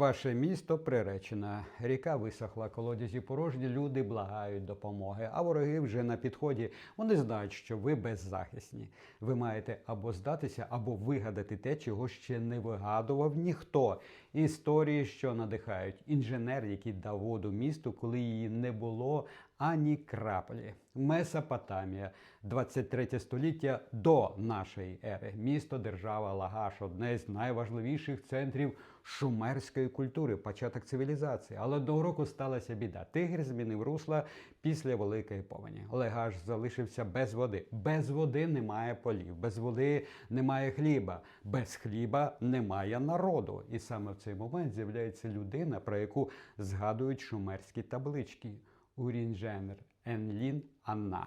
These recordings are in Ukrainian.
Ваше місто приречено. Ріка висохла, колодязі порожні, люди благають допомоги, а вороги вже на підході. Вони знають, що ви беззахисні. Ви маєте або здатися, або вигадати те, чого ще не вигадував ніхто. Історії, що надихають. Інженер, який дав воду місту, коли її не було ані краплі. Месопотамія, 23 століття до нашої ери. Місто, держава Лагаш одне з найважливіших центрів шумерської культури, початок цивілізації. Але одного року сталася біда. Тигр змінив русла після великої повені. Лагаш залишився без води. Без води немає полів, без води немає хліба, без хліба немає народу. І саме в цей момент з'являється людина, про яку згадують шумерські таблички. Урінженер Енлін Анна.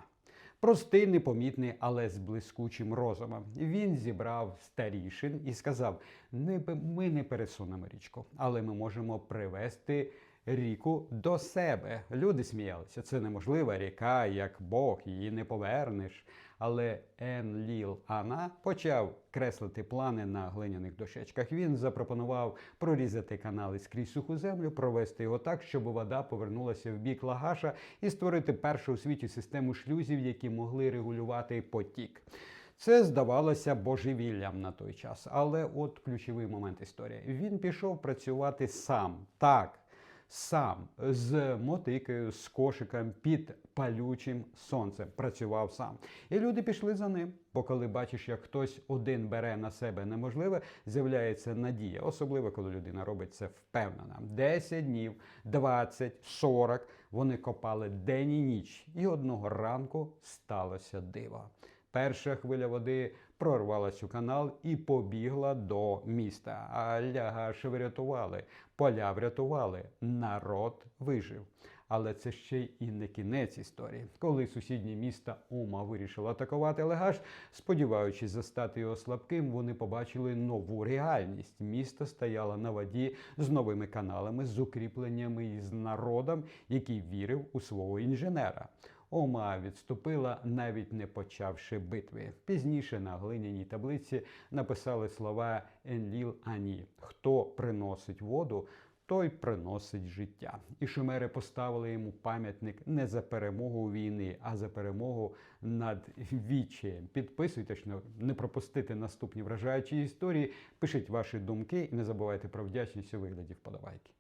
Простий, непомітний, але з блискучим розумом. Він зібрав старішин і сказав: «Не б- ми не пересунемо річку, але ми можемо привести ріку до себе. Люди сміялися. Це неможлива ріка, як Бог, її не повернеш. Але Енліл Ана почав креслити плани на глиняних дощечках. Він запропонував прорізати канали скрізь суху землю, провести його так, щоб вода повернулася в бік Лагаша і створити першу у світі систему шлюзів, які могли регулювати потік. Це здавалося божевіллям на той час. Але от ключовий момент історії. Він пішов працювати сам. Так, сам з мотикою, з кошиком під палючим сонцем працював сам. І люди пішли за ним. Бо коли бачиш, як хтось один бере на себе неможливе, з'являється надія, особливо коли людина робить це впевнена. 10 днів, 20, 40 вони копали день і ніч, і одного ранку сталося диво. Перша хвиля води прорвалась у канал і побігла до міста. А лягаші врятували, поля врятували, народ вижив. Але це ще і не кінець історії. Коли сусіднє місто Ума вирішило атакувати Легаш, сподіваючись застати його слабким, вони побачили нову реальність. Місто стояло на воді з новими каналами, з укріпленнями і з народом, який вірив у свого інженера. Ома відступила, навіть не почавши битви. Пізніше на глиняній таблиці написали слова Енліл Ані: хто приносить воду, той приносить життя. І шумери поставили йому пам'ятник не за перемогу війни, а за перемогу над вічаєм. Підписуйтесь, щоб не пропустити наступні вражаючі історії. Пишіть ваші думки і не забувайте про вдячність у вигляді вподобайки.